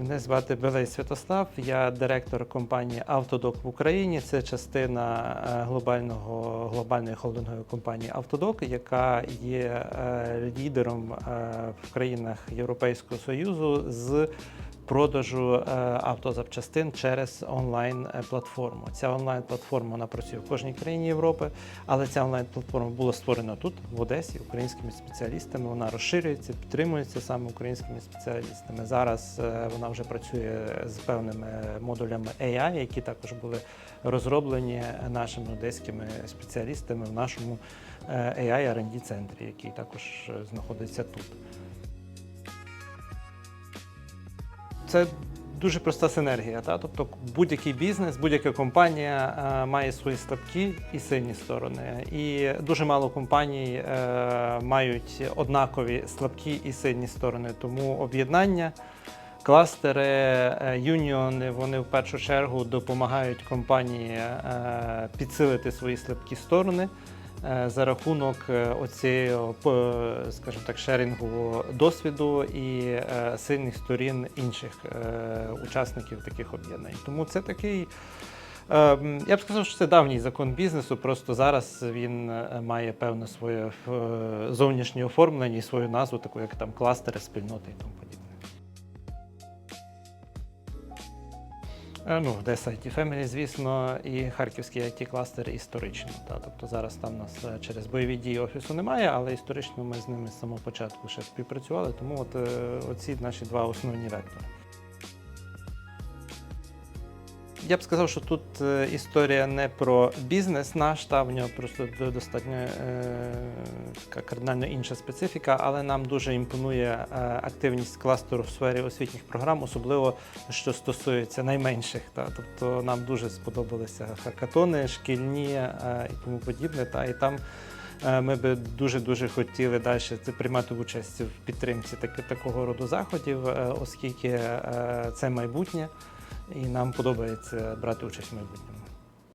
Мене звати Белей Святослав, я директор компанії Автодок в Україні. Це частина е, глобального, глобальної холдингової компанії Автодок, яка є е, лідером е, в країнах Європейського Союзу з продажу автозапчастин через онлайн-платформу. Ця онлайн-платформа вона працює в кожній країні Європи, але ця онлайн-платформа була створена тут, в Одесі, українськими спеціалістами. Вона розширюється, підтримується саме українськими спеціалістами. Зараз е, вона вже працює з певними модулями AI, які також були розроблені нашими одеськими спеціалістами в нашому е, AI R&D центрі, який також е, знаходиться тут. Це дуже проста синергія. Та? Тобто будь-який бізнес, будь-яка компанія е, має свої слабкі і сильні сторони. І дуже мало компаній мають однакові слабкі і сильні сторони. Тому об'єднання. Кластери, е, юніони, вони в першу чергу допомагають компанії е, підсилити свої слабкі сторони е, за рахунок оцієї, скажімо так, шерінгу досвіду і сильних сторін інших учасників таких об'єднань. Тому це такий. Я б сказав, що це давній закон бізнесу, просто зараз він має певне своє зовнішнє оформлення і свою назву, таку як там кластери, спільноти і тому Ну, Одеса IT Family, звісно, і Харківський IT кластер історично. Та. Тобто зараз там у нас е, через бойові дії офісу немає, але історично ми з ними з самого початку ще співпрацювали. Тому от е, оці наші два основні вектори. Я б сказав, що тут е, історія не про бізнес наш, та в нього просто достатньо е, така кардинально інша специфіка, але нам дуже імпонує е, активність кластеру в сфері освітніх програм, особливо що стосується найменших. Та. Тобто нам дуже сподобалися хакатони, шкільні е, і тому подібне. Та, і там е, ми би дуже-дуже хотіли далі приймати участь в підтримці такого роду заходів, оскільки це майбутнє, і нам подобається брати участь в майбутньому.